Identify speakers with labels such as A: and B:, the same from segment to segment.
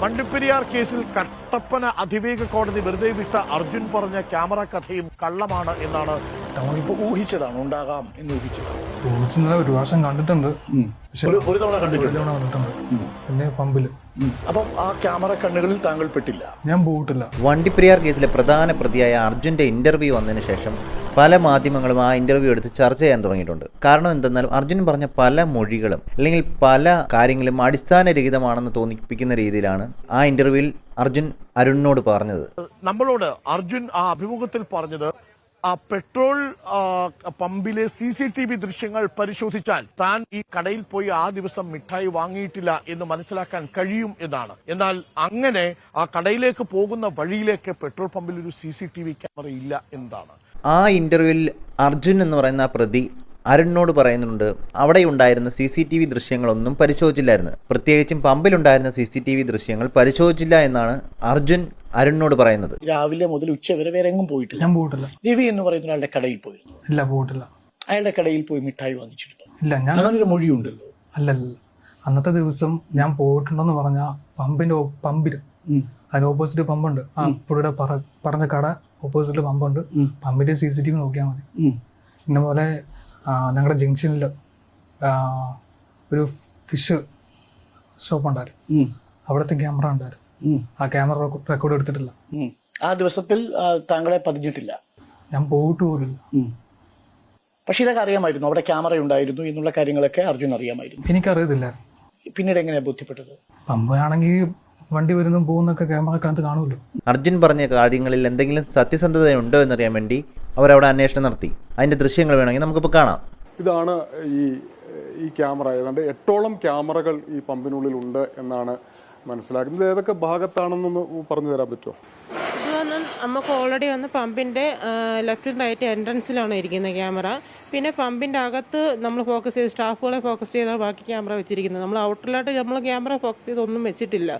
A: വണ്ടിപ്പെരിയാർ കേസിൽ കട്ടപ്പന അതിവേഗ കോടതി വെറുതെ വിട്ട അർജുൻ പറഞ്ഞ ക്യാമറ കഥയും കള്ളമാണ് എന്നാണ്
B: നമ്മളിപ്പോ ഊഹിച്ചതാണ് ഉണ്ടാകാം എന്ന് ഊഹിച്ചതാണ്.
C: ഊഹിച്ചെന്നല്ല ഒരു പ്രാവശ്യം കണ്ടിട്ടുണ്ട്. പക്ഷെ
B: ഒരു ഒരു തവണ
C: ഒരു
B: കണ്ടിട്ടുണ്ട്
C: തവണ കണ്ടിട്ടുണ്ട്. പിന്നെ പമ്പിൽ.
B: അപ്പം ആ ക്യാമറ കണ്ണുകളിൽ താങ്കൾ പെട്ടില്ല.
C: ഞാൻ പോയിട്ടില്ല.
D: വണ്ടിപ്പെരിയാർ കേസിലെ പ്രധാന പ്രതിയായ അർജുന്റെ ഇന്റർവ്യൂ വന്നതിന് ശേഷം പല മാധ്യമങ്ങളും ആ ഇന്റർവ്യൂ എടുത്ത് ചർച്ച ചെയ്യാൻ തുടങ്ങിയിട്ടുണ്ട്. കാരണം എന്തെന്നാൽ അർജുൻ പറഞ്ഞ പല മൊഴികളും അല്ലെങ്കിൽ പല കാര്യങ്ങളും അടിസ്ഥാനരഹിതമാണെന്ന് തോന്നിപ്പിക്കുന്ന രീതിയിലാണ് ആ ഇന്റർവ്യൂവിൽ അർജുൻ അരുണിനോട് പറഞ്ഞത്.
A: നമ്മളോട് അർജുൻ ആ അഭിമുഖത്തിൽ പറഞ്ഞത് ആ പെട്രോൾ പമ്പിലെ സി സി ടി വി ദൃശ്യങ്ങൾ പരിശോധിച്ചാൽ താൻ ഈ കടയിൽ പോയി ആ ദിവസം മിഠായി വാങ്ങിയിട്ടില്ല എന്ന് മനസ്സിലാക്കാൻ കഴിയും എന്നാണ്. എന്നാൽ അങ്ങനെ ആ കടയിലേക്ക് പോകുന്ന വഴിയിലേക്ക് പെട്രോൾ പമ്പിൽ ഒരു C C T V camera ഇല്ല എന്നതാണ്
D: ആ ഇന്റർവ്യൂവിൽ അർജുൻ എന്ന് പറയുന്ന ആ പ്രതി അരുണിനോട് പറയുന്നുണ്ട് അവിടെ ഉണ്ടായിരുന്ന സി സി ടി വി ദൃശ്യങ്ങളൊന്നും പരിശോധിച്ചില്ലായിരുന്നു. പ്രത്യേകിച്ചും പമ്പിലുണ്ടായിരുന്ന സി സി ടി വി ദൃശ്യങ്ങൾ പരിശോധിച്ചില്ല എന്നാണ് അർജുൻ അരുണിനോട് പറയുന്നത്.
B: രാവിലെ മുതൽ ഉച്ച വരെ വേറെ എങ്ങും പോയിട്ടില്ല.
C: ഞാൻ പോയിട്ടില്ല.
B: രവി എന്ന് പറയുന്ന ഒരാളുടെ കടയിൽ പോയിരുന്നു
C: ഇല്ല പോയിട്ടില്ല.
B: അയാളുടെ കടയിൽ പോയി മിഠായി വാങ്ങിച്ചിട്ടുണ്ട്
C: ഇല്ല ഞാൻ
B: മൊഴിയുണ്ടല്ലോ.
C: അല്ലല്ല അന്നത്തെ ദിവസം ഞാൻ പോയിട്ടുണ്ടെന്ന് പറഞ്ഞ പമ്പിന്റെ പമ്പിൽ അതിന് ഓപ്പോസിറ്റ് പമ്പുണ്ട്. ആ പുള്ളിയുടെ പറഞ്ഞ കട ഓപ്പോസിറ്റ് പമ്പുണ്ട്. പമ്പിന്റെ സി സി ടി വി നോക്കിയാൽ മതി. പിന്നെ പോലെ ഞങ്ങളുടെ ജംഗ്ഷനിൽ ഒരു ഫിഷ് ഷോപ്പ് ഉണ്ടായിരുന്നു അവിടുത്തെ ക്യാമറ ഉണ്ടായിരുന്നു ആ ക്യാമറ റെക്കോർഡ് എടുത്തിട്ടില്ല.
B: ആ ദിവസത്തിൽ താങ്കളെ പതിഞ്ഞിട്ടില്ല
C: ഞാൻ പോയിട്ട് പോലില്ല
B: പക്ഷെ ഇതൊക്കെ അറിയാമായിരുന്നു. അവിടെ ക്യാമറ ഉണ്ടായിരുന്നു എന്നുള്ള കാര്യങ്ങളൊക്കെ അർജുൻ അറിയാമായിരുന്നു.
C: എനിക്കറിയത്തില്ലായിരുന്നു.
B: പിന്നീട് എങ്ങനെയാണ് ബോധ്യപ്പെട്ടത്?
C: പമ്പാണെങ്കിൽ വണ്ടി വരുന്നതും പോകുന്നൊക്കെ ക്യാമറക്കകത്ത് കാണുമല്ലോ.
D: അർജുൻ പറഞ്ഞ കാര്യങ്ങളിൽ എന്തെങ്കിലും സത്യസന്ധത ഉണ്ടോ എന്നറിയാൻ വേണ്ടി അവരവിടെ അന്വേഷണം നടത്തി. അതിന്റെ ദൃശ്യങ്ങൾ വേണമെങ്കിൽ നമുക്കിപ്പോൾ കാണാം.
E: ഇതാണ് ഈ ഈ ക്യാമറ. ഏതാണ്ട് എട്ടോളം ക്യാമറകൾ ഈ പമ്പിനുള്ളിൽ ഉണ്ട് എന്നാണ് മനസ്സിലാക്കുന്നത്. ഇത് ഏതൊക്കെ ഭാഗത്താണെന്നൊന്ന് പറഞ്ഞു തരാൻ പറ്റുമോ?
F: ഇത് വന്ന് നമുക്ക് ഓൾറെഡി വന്ന് പമ്പിന്റെ ലെഫ്റ്റ് റൈറ്റ് എൻട്രൻസിലാണ് ഇരിക്കുന്നത് ക്യാമറ. പിന്നെ പമ്പിന്റെ അകത്ത് നമ്മൾ ഫോക്കസ് ചെയ്ത് സ്റ്റാഫുകളെ ഫോക്കസ് ചെയ്താണ് ബാക്കി ക്യാമറ വെച്ചിരിക്കുന്നത്. നമ്മൾ ഔട്ടറിലായിട്ട് നമ്മൾ ക്യാമറ ഫോക്കസ് ചെയ്തൊന്നും വെച്ചിട്ടില്ല.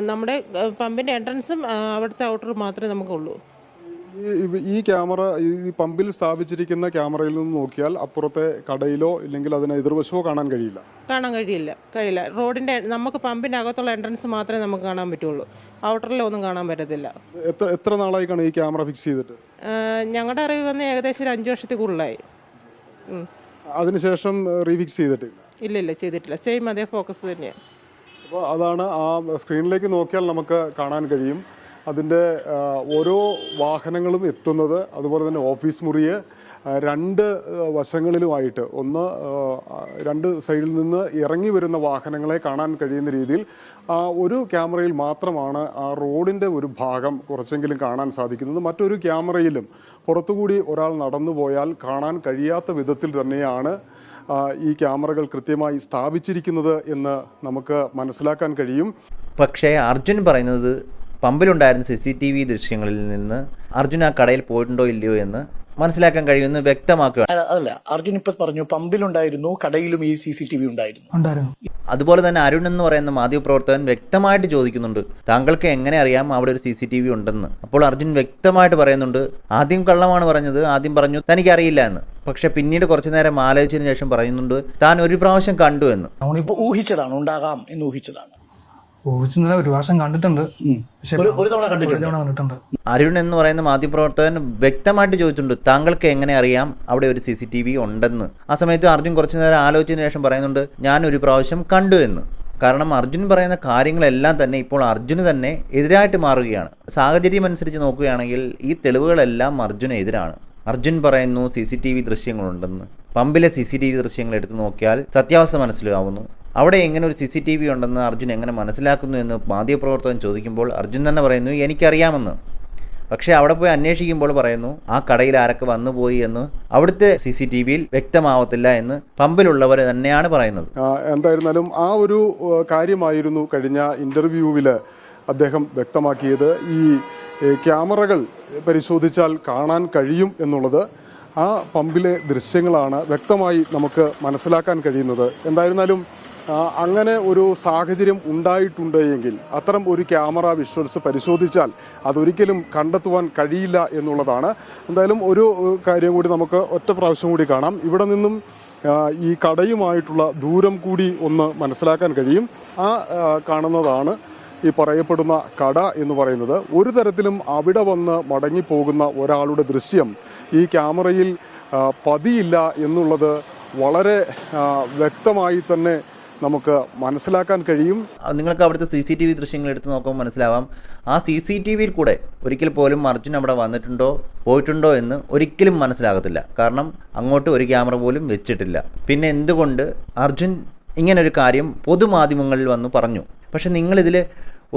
F: നമ്മുടെ പമ്പിന്റെ പമ്പിന്റെ എൻട്രൻസും അവിടുത്തെ ഔട്ടർ മാത്രമേ നമുക്കുള്ളൂ.
E: ഈ- ക്യാമറ ഈ പമ്പിൽ സ്ഥാപിച്ചിരിക്കുന്ന ക്യാമറയിൽ നിന്ന് നോക്കിയാൽ അപ്പുറത്തെ കടയിലോ ഇല്ലെങ്കിൽ അതിന് എതിർവശമോ കാണാൻ കഴിയില്ല.
F: കാണാൻ കഴിയില്ല കഴിയില്ല. റോഡിന്റെ നമുക്ക് പമ്പിന്റെ അകത്തുള്ള എൻട്രൻസ് മാത്രമേ നമുക്ക് കാണാൻ പറ്റുള്ളൂ. ഔട്ടറിലൊന്നും കാണാൻ പറ്റത്തില്ല.
E: എത്ര എത്ര നാളായി കാണും ഈ ക്യാമറ ഫിക്സ് ചെയ്തിട്ട്?
F: ഞങ്ങളുടെ അറിവ് വന്ന് ഏകദേശം ഒരു അഞ്ച് വർഷത്തിൽ കൂടുതലായി.
E: അതിനുശേഷം റീഫിക്സ് ചെയ്തിട്ടില്ല.
F: ഇല്ല ഇല്ല ചെയ്തിട്ടില്ല. സെയിം അതേ ഫോക്കസ് തന്നെയാണ്
E: അപ്പോൾ അതാണ് ആ സ്ക്രീനിലേക്ക് നോക്കിയാൽ നമുക്ക് കാണാൻ കഴിയും. അതിന്റെ ഓരോ വാഹനങ്ങളും എത്തുന്നത് അതുപോലെ തന്നെ ഓഫീസ് മുറിയെ രണ്ട് വശങ്ങളിലുമായിട്ട്. ഒന്ന് രണ്ട് സൈഡിൽ നിന്ന് ഇറങ്ങി വരുന്ന വാഹനങ്ങളെ കാണാൻ കഴിയുന്ന രീതിയിൽ ഒരു ക്യാമറയിൽ മാത്രമാണ് ആ റോഡിന്റെ ഒരു ഭാഗം കുറച്ചെങ്കിലും കാണാൻ സാധിക്കുന്നത്. മറ്റൊരു ക്യാമറയിലും പുറത്തുകൂടി ഒരാൾ നടന്നു പോയാൽ കാണാൻ കഴിയാത്ത വിധത്തിൽ തന്നെയാണ് ഈ ക്യാമറകൾ കൃത്യമായി സ്ഥാപിച്ചിരിക്കുന്നത് എന്ന് നമുക്ക് മനസ്സിലാക്കാൻ കഴിയും.
D: പക്ഷേ അർജുൻ പറയുന്നത് പമ്പിലുണ്ടായിരുന്ന സി സി ടി വി ദൃശ്യങ്ങളിൽ നിന്ന് അർജുൻ ആ കടയിൽ പോയിട്ടുണ്ടോ ഇല്ലയോ എന്ന് മനസ്സിലാക്കാൻ കഴിയുമെന്ന് വ്യക്തമാക്കുക
B: അല്ല അർജുൻ ഇപ്പൊ പറഞ്ഞു പമ്പിലുണ്ടായിരുന്നു കടയിലും ഈ സി സി ടി വി ഉണ്ടായിരുന്നു.
C: ഉണ്ടായിരുന്നു.
D: അതുപോലെ തന്നെ അരുൺ എന്ന് പറയുന്ന മാധ്യമപ്രവർത്തകൻ വ്യക്തമായിട്ട് ചോദിക്കുന്നുണ്ട് താങ്കൾക്ക് എങ്ങനെ അറിയാം അവിടെ ഒരു സി സി ടി വി ഉണ്ടെന്ന്? അപ്പോൾ അർജുൻ വ്യക്തമായിട്ട് പറയുന്നുണ്ട് ആദ്യം കള്ളമാണ് പറഞ്ഞത് ആദ്യം പറഞ്ഞു തനിക്കറിയില്ല എന്ന്. പക്ഷെ പിന്നീട് കുറച്ചു നേരം ആലോചിച്ചതിന് ശേഷം പറയുന്നുണ്ട് താൻ ഒരു പ്രാവശ്യം കണ്ടു എന്ന്.
B: അവനിപ്പോ ഊഹിച്ചതാണ് ഉണ്ടാകാം എന്ന് ഊഹിച്ചതാണ്.
C: ഊഹിച്ചെന്നല്ല ഒരു പ്രാവശ്യം കണ്ടിട്ടുണ്ട്. പക്ഷെ
B: ഒരു ഒരു തവണ കണ്ടിട്ടുണ്ട്.
C: തവണ കണ്ടിട്ടുണ്ട്.
D: അരുൺ എന്ന് പറയുന്ന മാധ്യമപ്രവർത്തകൻ വ്യക്തമായിട്ട് ചോദിച്ചിട്ടുണ്ട് താങ്കൾക്ക് എങ്ങനെ അറിയാം അവിടെ ഒരു സി സി ടി വി ഉണ്ടെന്ന്? ആ സമയത്ത് അർജുൻ കുറച്ചു നേരം ആലോചിച്ചതിന് ശേഷം പറയുന്നുണ്ട് ഞാൻ ഒരു പ്രാവശ്യം കണ്ടു എന്ന്. കാരണം അർജുൻ പറയുന്ന കാര്യങ്ങളെല്ലാം തന്നെ ഇപ്പോൾ അർജുന് തന്നെ എതിരായിട്ട് മാറുകയാണ്. സാഹചര്യം അനുസരിച്ച് നോക്കുകയാണെങ്കിൽ ഈ തെളിവുകളെല്ലാം അർജുന് എതിരാണ്. അർജുൻ പറയുന്നു സി സി ടി വി ദൃശ്യങ്ങളുണ്ടെന്ന്. പമ്പിലെ സി സി ടി വി ദൃശ്യങ്ങൾ എടുത്തു നോക്കിയാൽ സത്യാവസ്ഥ മനസ്സിലാവുന്നു. അവിടെ എങ്ങനെ ഒരു സി സി ടി വി ഉണ്ടെന്ന് അർജുൻ എങ്ങനെ മനസ്സിലാക്കുന്നു എന്ന് മാധ്യമപ്രവർത്തകൻ ചോദിക്കുമ്പോൾ അർജുൻ തന്നെ പറയുന്നു എനിക്കറിയാമെന്ന്. പക്ഷേ അവിടെ പോയി അന്വേഷിക്കുമ്പോൾ പറയുന്നു ആ കടയിൽ ആരൊക്കെ വന്നു പോയി എന്ന് അവിടുത്തെ സി സി ടി വിയിൽ വ്യക്തമാവത്തില്ല എന്ന് പമ്പിലുള്ളവർ തന്നെയാണ് പറയുന്നത്.
E: എന്തായിരുന്നാലും ആ ഒരു കാര്യമായിരുന്നു കഴിഞ്ഞ ഇന്റർവ്യൂവിൽ അദ്ദേഹം വ്യക്തമാക്കിയത്. ഈ ക്യാമറകൾ പരിശോധിച്ചാൽ കാണാൻ കഴിയും എന്നുള്ളത് ആ പമ്പിലെ ദൃശ്യങ്ങളാണ് വ്യക്തമായി നമുക്ക് മനസ്സിലാക്കാൻ കഴിയുന്നത്. എന്തായിരുന്നാലും അങ്ങനെ ഒരു സാഹചര്യം ഉണ്ടായിട്ടുണ്ട് എങ്കിൽ അത്തരം ഒരു ക്യാമറ വിഷ്വൽസ് പരിശോധിച്ചാൽ അതൊരിക്കലും കണ്ടെത്തുവാൻ കഴിയില്ല എന്നുള്ളതാണ്. എന്തായാലും ഒരു കാര്യം കൂടി നമുക്ക് ഒറ്റ പ്രാവശ്യം കൂടി കാണാം. ഇവിടെ നിന്നും ഈ കടയുമായിട്ടുള്ള ദൂരം കൂടി ഒന്ന് മനസ്സിലാക്കാൻ കഴിയും. ആ, കാണുന്നതാണ് ഈ പറയപ്പെടുന്ന കട എന്ന് പറയുന്നത് ഒരു തരത്തിലും അവിടെ വന്ന് മടങ്ങിപ്പോകുന്ന ഒരാളുടെ ദൃശ്യം ഈ ക്യാമറയിൽ പതിയില്ല എന്നുള്ളത് വളരെ വ്യക്തമായി തന്നെ നമുക്ക് മനസ്സിലാക്കാൻ കഴിയും.
D: നിങ്ങൾക്ക് അവിടുത്തെ സി സി ടി വി ദൃശ്യങ്ങൾ എടുത്ത് നോക്കുമ്പോൾ മനസ്സിലാവാം. ആ സി സി ടി വിയിൽ കൂടെ ഒരിക്കൽ പോലും അർജുൻ അവിടെ വന്നിട്ടുണ്ടോ പോയിട്ടുണ്ടോ എന്ന് ഒരിക്കലും മനസ്സിലാകത്തില്ല. കാരണം അങ്ങോട്ട് ഒരു ക്യാമറ പോലും വെച്ചിട്ടില്ല. പിന്നെ എന്തുകൊണ്ട് അർജുൻ ഇങ്ങനൊരു കാര്യം പൊതുമാധ്യമങ്ങളിൽ വന്ന് പറഞ്ഞു? പക്ഷെ നിങ്ങളിതിൽ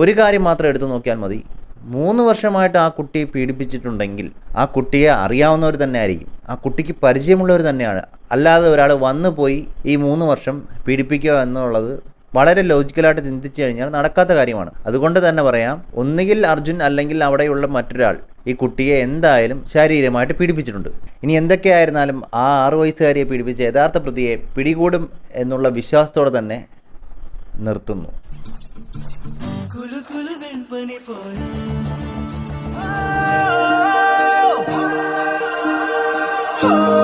D: ഒരു കാര്യം മാത്രം എടുത്തു നോക്കിയാൽ മതി. മൂന്ന് വർഷമായിട്ട് ആ കുട്ടി പീഡിപ്പിച്ചിട്ടുണ്ടെങ്കിൽ ആ കുട്ടിയെ അറിയാവുന്നവർ തന്നെ ആയിരിക്കും ആ കുട്ടിക്ക് പരിചയമുള്ളവർ തന്നെയാണ്. അല്ലാതെ ഒരാൾ വന്നു പോയി ഈ മൂന്ന് വർഷം പീഡിപ്പിക്കുക എന്നുള്ളത് വളരെ ലോജിക്കലായിട്ട് ചിന്തിച്ചു കഴിഞ്ഞാൽ നടക്കാത്ത കാര്യമാണ്. അതുകൊണ്ട് തന്നെ പറയാം ഒന്നുകിൽ അർജുൻ അല്ലെങ്കിൽ അവിടെയുള്ള മറ്റൊരാൾ ഈ കുട്ടിയെ എന്തായാലും ശാരീരികമായിട്ട് പീഡിപ്പിച്ചിട്ടുണ്ട്. ഇനി എന്തൊക്കെയായിരുന്നാലും ആ ആറ് വയസ്സുകാരിയെ പീഡിപ്പിച്ച യഥാർത്ഥ പ്രതിയെ പിടികൂടും എന്നുള്ള വിശ്വാസത്തോടെ തന്നെ നിർത്തുന്നു.
G: కులుకులు వెంపని పోయి. Oh!